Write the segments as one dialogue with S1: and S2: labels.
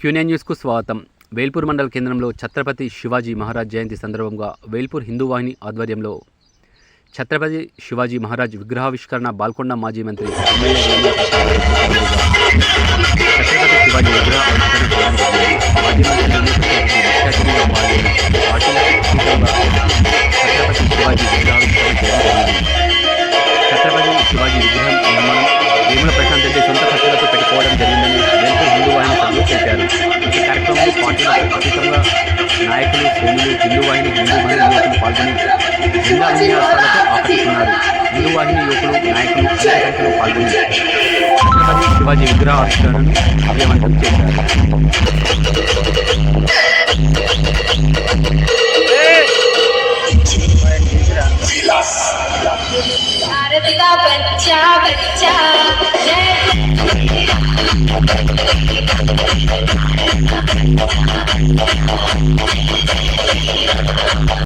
S1: క్యూనియన్ న్యూస్కు స్వాగతం. వేల్పూర్ మండల కేంద్రంలో ఛత్రపతి శివాజీ మహారాజ్ జయంతి సందర్భంగా వేల్పూర్ హిందూ వాహిని ఆధ్వర్యంలో ఛత్రపతి శివాజీ మహారాజ్ విగ్రహావిష్కరణ బాల్కొండ మాజీ మంత్రి ఛత్రపతి శివాజీ నాయకులు శ్రేణులు హిందూ వాహిని హిందూ మహిళా యువకులు పాల్గొని జిల్లా విన్యాసాలతో ఆకట్టుకున్నారు. హిందూ వాహిని యువకులు నాయకులు అధిక సంఖ్యలో పాల్గొని ఛత్రపతి శివాజీ విగ్రహ ఆవిష్కరణను అభివంతం చేశారు. ファンのファンのファンのファンのファンのファンのファンのファンのファンのファ
S2: ンのファン
S3: のファンのファンのファ
S4: ンのファンのファン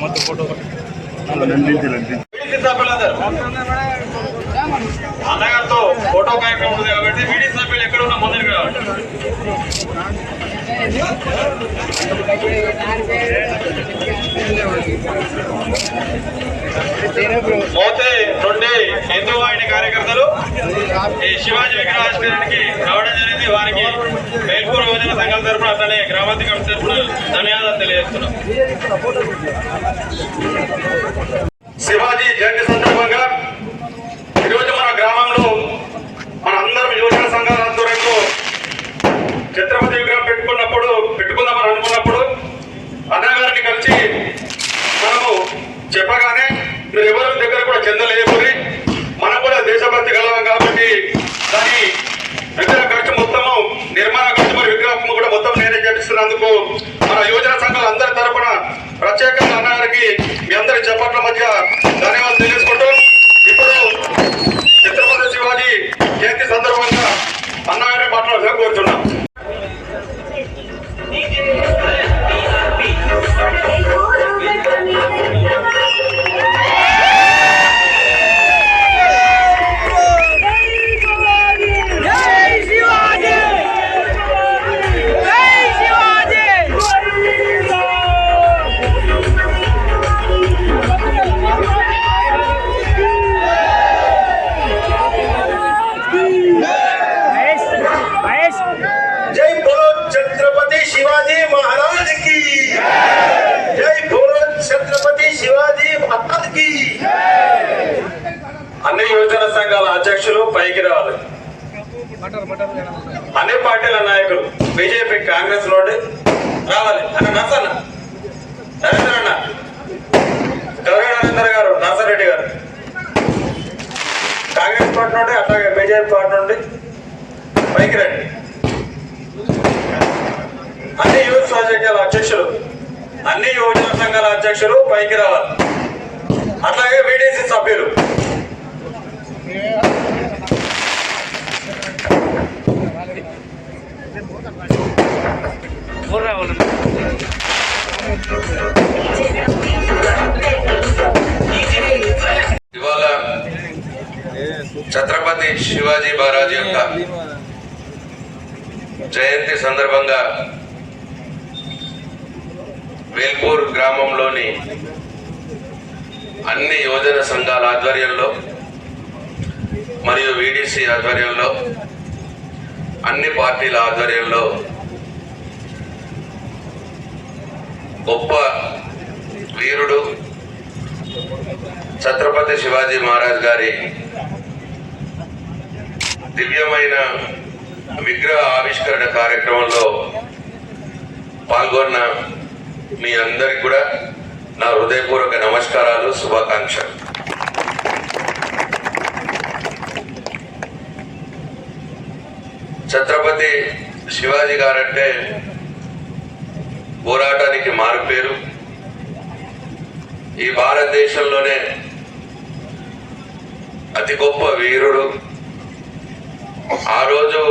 S3: మొత్తం ఫోటో అన్నగారితో ఫోటో కార్యక్రమం ఉంది కాబట్టి మీడియా సభ్యులు ఎక్కడ ఉన్నా మొదలు కావాలి పోతే నుండి హిందూ ఆయన కార్యకర్తలు ఈ శివాజీ విగ్రహానికి రావడం జరిగింది. వారికి మేల్పూర్ యువజన సంఘాల తరఫున అతనే గ్రామాధి కమిటీ తరఫున ధన్యవాదాలు తెలియజేస్తున్నాం. శివాజీ జయంతి సందర్భంగా ఈరోజు మన గ్రామంలో మన అందరం యువజన సంఘాల ఆధ్వర్యంలో ఛత్రపతి విగ్రహం పెట్టుకున్నప్పుడు పెట్టుకుందామని అనుకున్నప్పుడు అన్నగారిని కలిసి మనము చెప్పగానే మీరు ఎవరి దగ్గర కూడా చెందలేకపోయి మనం కూడా దేశభక్తి గలవం కాబట్టి దాని విగ్రహ ఖర్చు మొత్తము నిర్మాణ ఖర్చు మరియు విగ్రహం కూడా మొత్తం నేనే మన యువజన సంఘాల అందరి తరఫున ప్రత్యేకంగా అన్నగారికి మీ అందరి చప్పట్ల మధ్య అన్ని యువజన సంఘాల అధ్యక్షులు పైకి రావాలి. అన్ని పార్టీల నాయకులు బీజేపీ కాంగ్రెస్ లోడి రావాలి. అన్న నర్సన్న నరేంద్ర అన్న కలగడ నరేంద్ర గారు నర్సరెడ్డి గారు. కాంగ్రెస్ పార్టీ నుండి అట్లాగే బీజేపీ పార్టీ నుండి పైకి రండి. అన్ని యూత్ సంఘాల అధ్యక్షులు అన్ని యువజన సంఘాల అధ్యక్షులు పైకి రావాలి. అట్లాగే వీడీసీ సభ్యులు
S5: ఇవాళ ఛత్రపతి ఛత్రపతి శివాజీ మహారాజ్ యొక్క జయంతి సందర్భంగా వేల్పూర్ గ్రామంలోని అన్ని యువజన సంఘాల ఆధ్వర్యంలో మరియు వీడీసీ ఆధ్వర్యంలో అన్ని పార్టీల ఆధ్వర్యంలో గొప్ప వీరుడు ఛత్రపతి శివాజీ మహారాజ్ గారి దివ్యమైన విగ్రహ ఆవిష్కరణ కార్యక్రమంలో పాల్గొన్న మీ అందరికి కూడా నా హృదయపూర్వక నమస్కారాలు శుభాకాంక్షలు. ఛత్రపతి శివాజీ గారంటే పోరాటానికి మారుపేరు ఈ భారతదేశంలోనే అతి గొప్ప వీరుడు. ఆ రోజు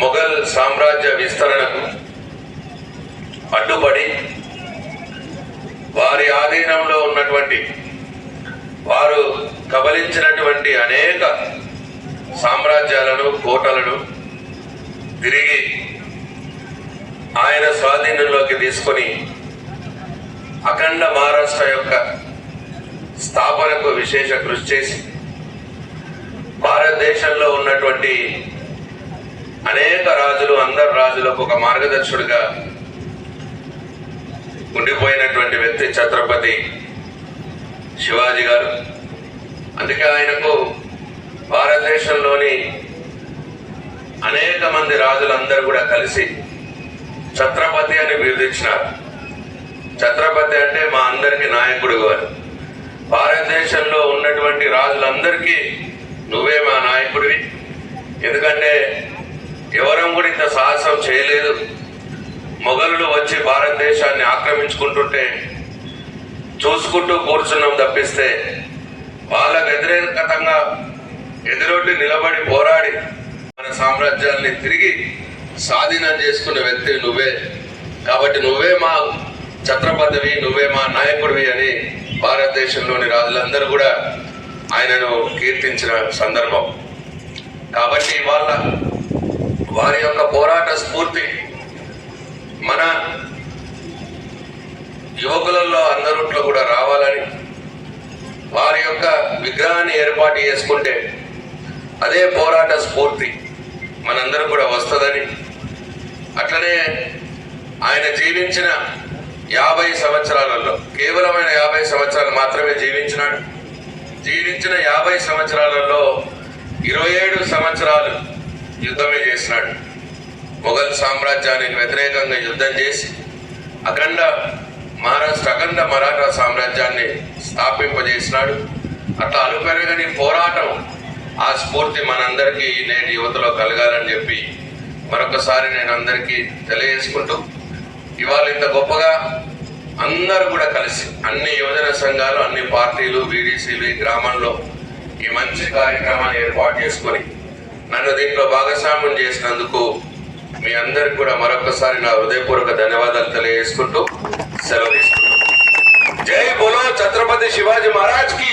S5: మొఘల్ సామ్రాజ్య విస్తరణకు అడ్డుపడి వారి ఆధీనంలో ఉన్నటువంటి వారు కబలించినటువంటి అనేక సామ్రాజ్యాలను కోటలను తిరిగి ఆయన స్వాధీనంలోకి తీసుకొని అఖండ మహారాష్ట్ర యొక్క స్థాపనకు విశేష కృషి చేసి భారతదేశంలో ఉన్నటువంటి అనేక రాజులు అందరు రాజులకు ఒక మార్గదర్శుడిగా ఉండిపోయినటువంటి వ్యక్తి ఛత్రపతి శివాజీ గారు. అందుకే ఆయనకు భారతదేశంలోని అనేక మంది రాజులందరూ కూడా కలిసి ఛత్రపతి అని బిరుదించినారు ఛత్రపతి అంటే మా అందరికి నాయకుడు గారు భారతదేశంలో ఉన్నటువంటి రాజులందరికీ నువ్వే మా నాయకుడివి. ఎందుకంటే ఎవరం కూడా ఇంత సాహసం చేయలేదు. మొఘలులు వచ్చి భారతదేశాన్ని ఆక్రమించుకుంటుంటే చూసుకుంటూ కూర్చున్నాం తప్పిస్తే వాళ్ళకు వ్యతిరేకతంగా ఎదురొడ్డి నిలబడి పోరాడి మన సామ్రాజ్యాన్ని తిరిగి స్వాధీనం చేసుకున్న వ్యక్తి నువ్వే. కాబట్టి నువ్వే మా ఛత్రపతివి నువ్వే మా నాయకుడివి అని భారతదేశంలోని రాజులందరూ కూడా ఆయనను కీర్తించిన సందర్భం. కాబట్టి వాళ్ళ వారి యొక్క పోరాట స్ఫూర్తి మన యువకులలో అందరిట్లో కూడా రావాలని వారి యొక్క విగ్రహాన్ని ఏర్పాటు చేసుకుంటే అదే పోరాట స్ఫూర్తి మనందరూ కూడా వస్తుందని. అట్లనే ఆయన జీవించిన యాభై సంవత్సరాలలో కేవలమైన యాభై సంవత్సరాలు మాత్రమే జీవించినాడు. జీవించిన యాభై సంవత్సరాలలో ఇరవై ఏడు సంవత్సరాలు యుద్ధమే చేసినాడు. మొఘల్ సామ్రాజ్యానికి వ్యతిరేకంగా యుద్ధం చేసి అఖండ మహారాష్ట్ర అఖండ మరాఠా సామ్రాజ్యాన్ని స్థాపింపజేసినాడు. అట్లా అలుపెరగని పోరాటం ఆ స్ఫూర్తి మనందరికీ నేటి యువతలో కలగాలని చెప్పి మరొకసారి నేను అందరికీ తెలియజేసుకుంటూ ఇవాళ ఇంత గొప్పగా అందరూ కూడా కలిసి అన్ని యువజన సంఘాలు అన్ని పార్టీలు బీడీసీలు ఈ గ్రామంలో ఈ మంచి కార్యక్రమాన్ని ఏర్పాటు చేసుకొని నన్ను దీంట్లో భాగస్వామ్యం చేసినందుకు మీ అందరికి కూడా మరొకసారి నా హృదయపూర్వక ధన్యవాదాలు తెలియజేసుకుంటూ సెలవు తీసుకుంటాను జై బోలో ఛత్రపతి శివాజీ మహారాజ్కి!